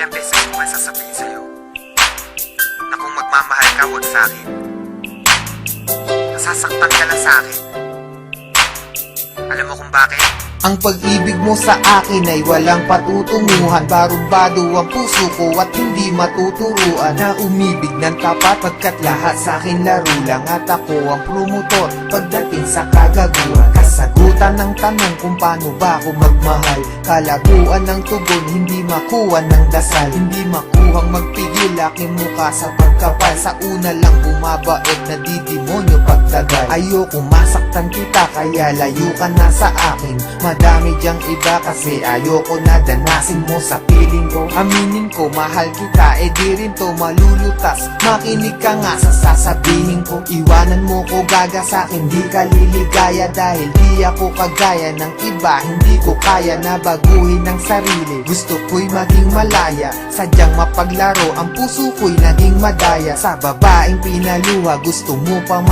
Ilang beses ko ba sasabihin sa'yo na kung magmamahal ka, huwag sa'kin. Nasasaktan ka lang sa'kin. Alam mo kung bakit? Ang pag-ibig mo sa akin ay walang patutunguhan. Barumbado ang puso ko at hindi matuturuan Na umibig ng tapat pagkat lahat sa akin laro lang At ako ang promotor pagdating sa kagaguhan. Kasagutan ng tanong kung paano ba ako magmahal. Kalaguan ng tugon, hindi makuha ng dasal. Hindi makuhang magpigil aking mukha sa pagkapal. Sa una lang bumabait na di demonyo pagtagal Ayoko masaktan kita kaya layo ka na sa akin. Madami diyang iba kasi ayoko na danasin mo sa piling ko. Aminin ko mahal kita eh di rin to malulutas. Makinig ka nga sa sasabihin ko. Iwanan mo ko gaga sa akin di ka liligaya Dahil di ako kagaya ng iba. Hindi ko kaya na baguhin ang sarili. Gusto ko'y maging malaya. Sadyang mapaglaro ang puso ko'y naging madaya. Sa babaeng pinaluha gusto mo pang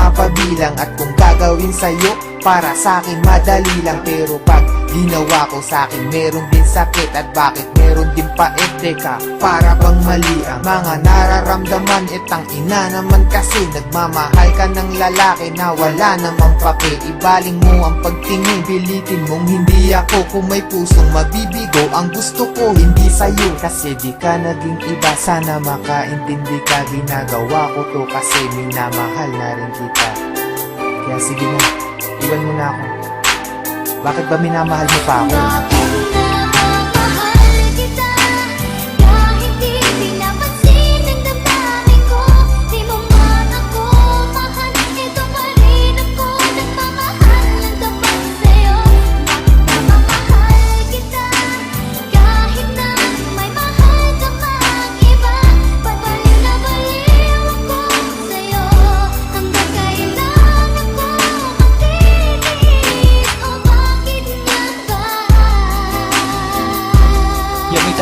mapabilang At kung gagawin sa'yo para sa akin madali lang. Pero pag ginawa ko sa akin meron din sakit At bakit meron din pait Teka, para bang mali ang mga nararamdaman? Itang ina naman kasi Nagmamahal ka ng lalaki na wala namang pake Ibaling mo ang pagtingin Pilitin mong hindi ako. Kung may pusong mabibigo Ang gusto ko hindi sa'yo. Kasi di ka naging iba Sana makaintindi ka. Ginagawa ko to kasi minamahal na rin kita Kaya sige na, iwan mo na ako Bakit ba minamahal mo pa ako?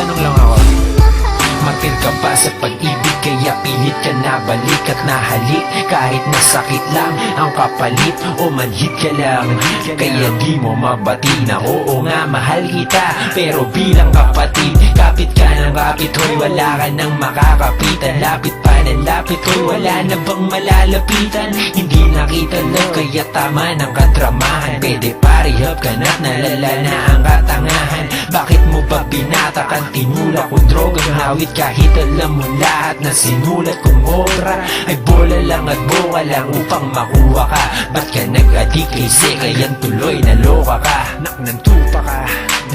Yeah, may tanong lang ako. Martir ka ba sa pag-ibig? Kaya pilit ka na balik at nahalik. Kahit nasakit lang ang kapalit O manhit ka lang. Kaya di mo mabati na Oo nga mahal kita Pero bilang kapatid Kapit ka ng kapit Hoy wala ka nang makakapitan. Lapit pa ng lapit Hoy wala na bang malalapitan? Hindi nakita love Kaya tama ng kadramahan. Pwede parihab ka na't nalala na ang Tinula kong drogang hawit Kahit alam mo lahat na sinulat kong obra. Ay bola lang at boka lang upang makuha ka. Ba't ka nag-adik kay Sekayan tuloy naloka ka. Nak ng tupa ka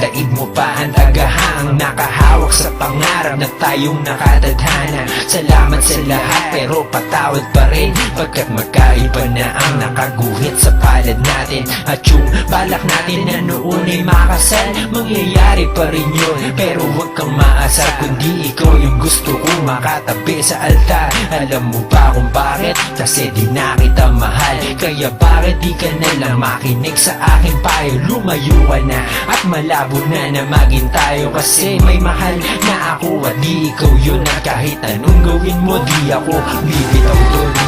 Daig mo pa ang tagahang Nakahawak sa pangarap na tayong nakatadhana Salamat sa lahat pero patawad pa rin. Pagkat magkaiba na ang nakaguhit sa palad natin. At yung balak natin na noon ay makasal Mangyayari pa rin yun. Pero huwag kang maasar Kundi ikaw yung gusto ko makatabi sa altar. Alam mo ba kung bakit? Kasi di na kita mahal. Kaya bakit di ka na lang makinig sa aking payo? Lumayo ka na at malabo na na maging tayo Kasi may mahal na ako at di ikaw yun At kahit anong gawin mo di ako bibitaw doon